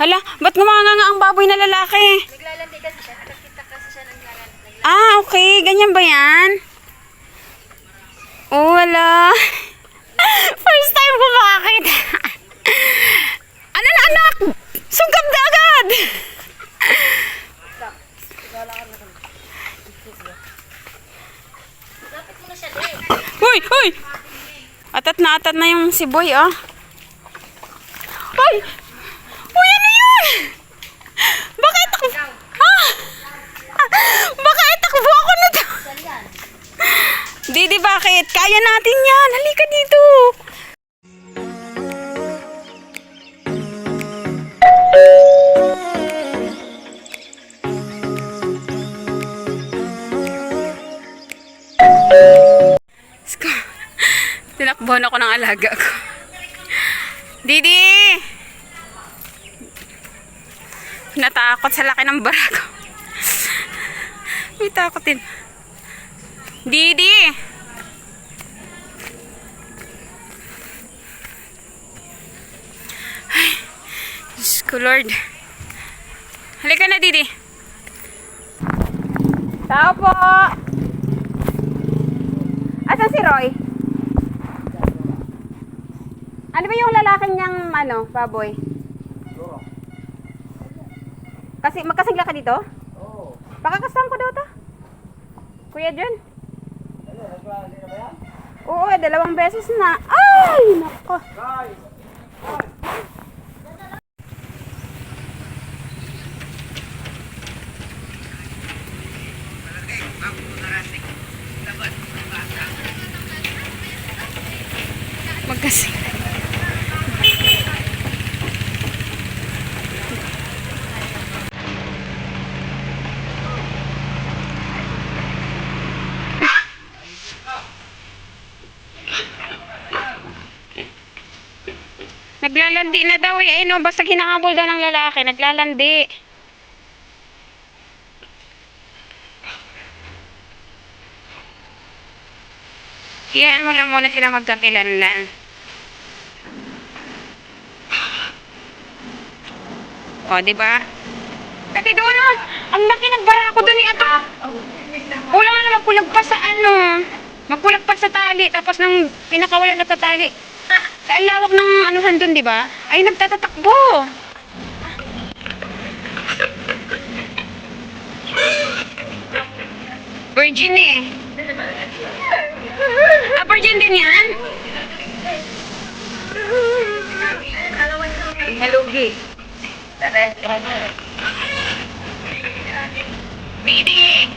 Hala, ba't ngumanganga ang baboy na lalaki? Naglalandi kasi siya. Nakakita kasi siya ng lalandi. Ah, okay. Ganyan ba yan? Oh, wala. First time ko makakita. ano na anak? Sugab na agad. Uy, uy. Atat na atat na yung si Boy, ah. Ng alaga ko. Didi! Natakot sa laki ng bara ko. May takot din. Didi! Ay, Diyos ko Lord. Halika na, Didi. Tao po! Asan si Roy? Ano ba yung lalaking niyang, ano, baboy? Kasi, magkasingla ka dito? Oo. Pakakasama ko daw to. Kuya John. Oo, dalawang beses na. Ay, nako. Magkasing. Naglalandi na daw eh. Ayun o, basta hinangabol daw ng lalaki. Naglalandi. Iyan mo lang muna sila magkakilanlan. O, di ba? Kasi doon ang laki nagbara ko doon ni ato. Wala nga na magpulag pa sa ano. Magpulag pa sa tali. Tapos nang pinakawala na sa tali. Sa lawak ng anuhan doon, di ba? Ay, nagtatatakbo. Virgin eh. Ah, virgin din yan? Hello, G. Baby!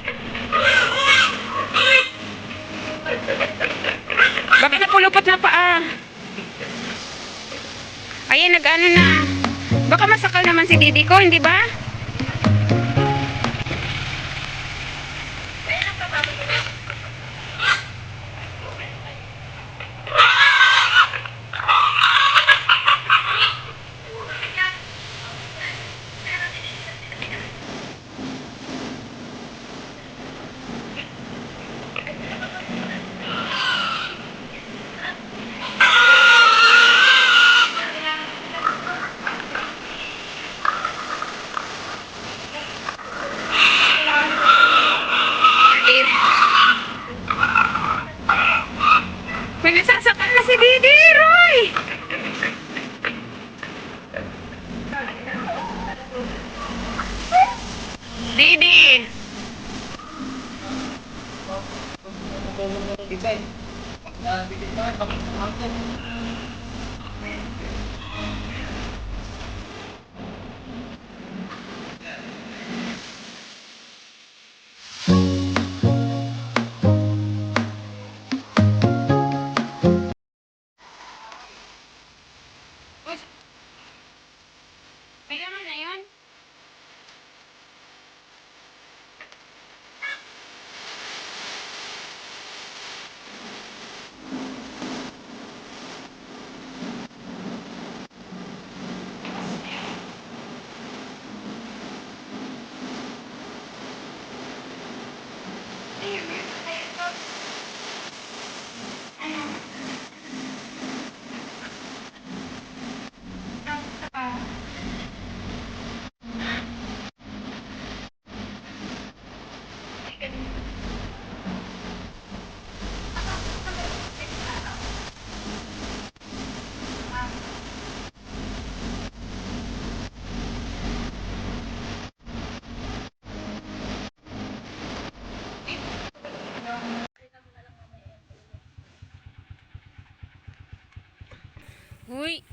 Bakit napulupot na paa? Ayan, nag-ano na. Baka masakal naman si Didi ko, hindi ba? Huy.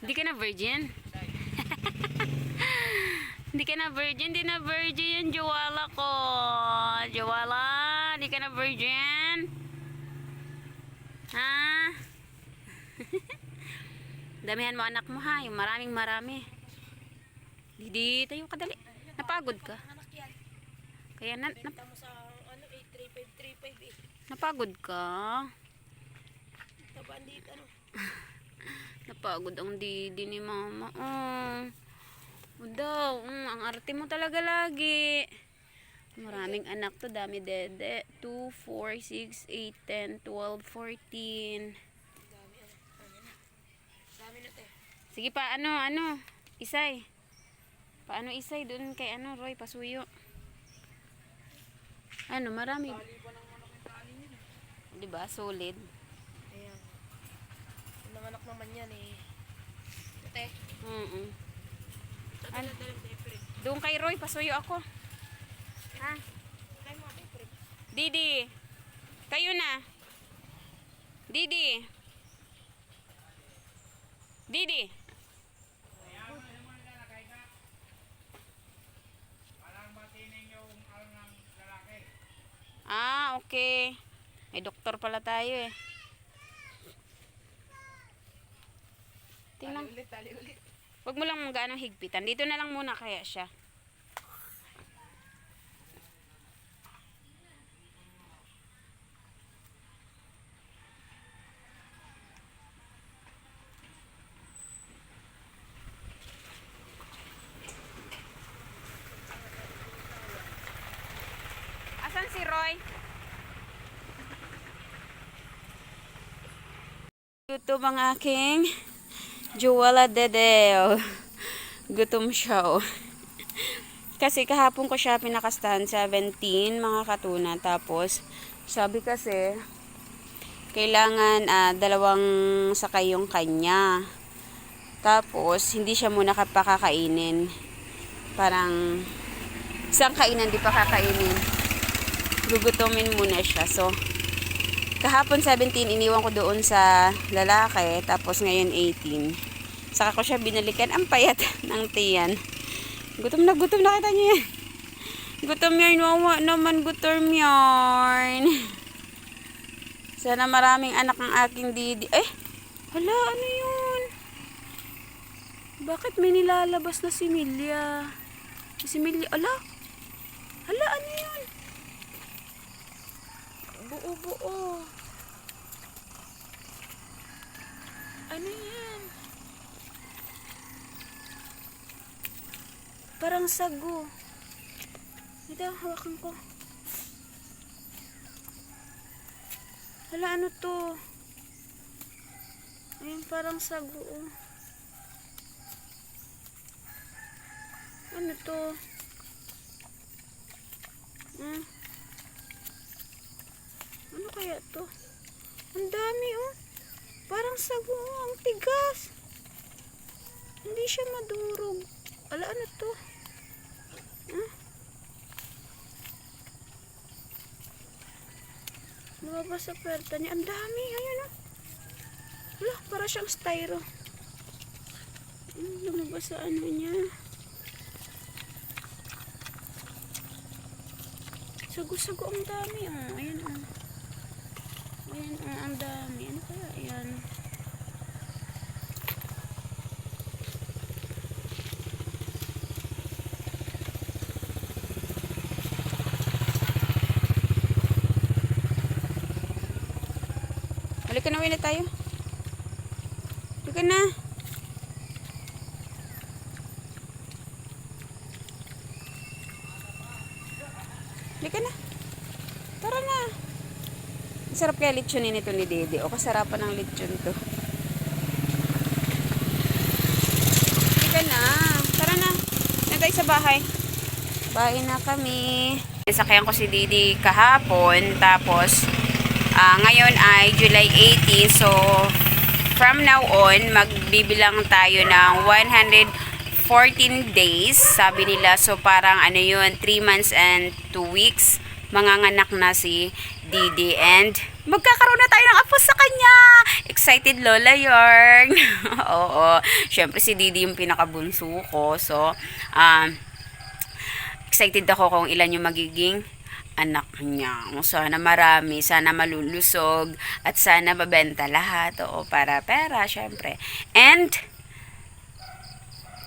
Hindi ka na virgin? Hindi ka na virgin, hindi na virgin, Joala ko. Joala, hindi ka na virgin? Ha? Damihan mo anak mo ha, yung maraming marami. Didi, tayo ka dali. Napagod ka. Kaya na, nap- mo sa ano, 83535 eh. napagod ka. Tabaan dito ano. Napagod ang didi ni mama. Oh. O mm, ang arte mo talaga lagi. Maraming anak to, dami dede. 2, 4, 6, 8, 10, 12, 14. Dami. Dami na te. Sige pa, ano, ano, isay. Paano isay doon kay ano, Roy, pasuyo. Ano, marami. Di ba? Solid. Anak naman yan eh. Ate. Mm Ano? Diaper eh. Doon kay Roy, pasuyo ako. Ha? Didi, kayo na. Didi. Didi. Ah, okay. May doktor pala tayo eh. Tingnan. ulit, tali ulit. Huwag mo lang mga ganong higpitan. Dito na lang muna kaya siya. Asan si Roy? Gutom ang aking Juwala Dedeo. Gutom siya oh. Kasi kahapon ko siya pinakastahan 17 mga katuna. Tapos sabi kasi kailangan ah, dalawang sakay yung kanya. Tapos hindi siya muna kapakakainin. Parang isang kainan di pa kakainin. Gugutomin muna siya. So kahapon 17 iniwan ko doon sa lalaki tapos ngayon 18 saka ko siya binalikan. Ang payat ng tiyan. Gutom na gutom na kita niya. Yan gutom yarn wawa naman gutom yarn sana maraming anak ang aking didi. Eh hala ano yun? Bakit may nilalabas na si Milya? Si Milya ala? Hala ano buo-buo. Ano yan? Parang sago. Ito, hawakan ko. Hala, ano to? Ayun, parang sago. oh. Ano to? Hmm? Kaya to? Ang dami oh. Parang sago oh. Ang tigas. Hindi siya madurog. Ala, ano to? Huh? Lumabas sa perta niya. Ang dami. Ayan oh. Ala, para siyang styro. Hmm, Lumabas sa ano niya. Sago-sago ang dami oh. Ayan oh. Ayan, oh, ang dami. Ano kaya yan? Halika na, na tayo. Halika na. Halika na. Tara na. Sarap kaya litsunin ito ni Dede. O kasarapan ng litsyon to. Halika na. Tara na. Na tayo sa bahay. Bahay na kami. Nasakyan ko si Didi kahapon. Tapos, ah, ngayon ay July 18. So, from now on, magbibilang tayo ng 114 days. Sabi nila. So, parang ano yun, 3 months and 2 weeks. Manganganak na si Didi and magkakaroon na tayo ng apo sa kanya. Excited Lola Yorn. Oo. Syempre si Didi yung pinakabunso ko. So, um, excited ako kung ilan yung magiging anak niya. Sana marami, sana malulusog, at sana mabenta lahat. Oo, para pera, syempre. And,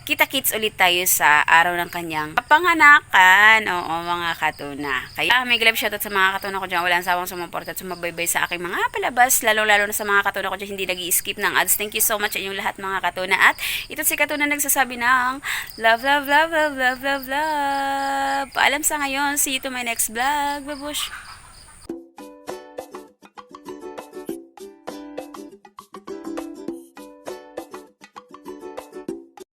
kita-kits ulit tayo sa araw ng kanyang kapanganakan. Oo, mga katuna. Kaya may glove shoutout sa mga katuna ko dyan. Walang sawang sumuporta at sumabaybay sa aking mga palabas. Lalo-lalo na sa mga katuna ko dyan, hindi nag skip ng ads. Thank you so much sa inyong lahat mga katuna. At ito si katuna nagsasabi ng love, love, love, love, love, love, love. Paalam sa ngayon. See you to my next vlog. Babush!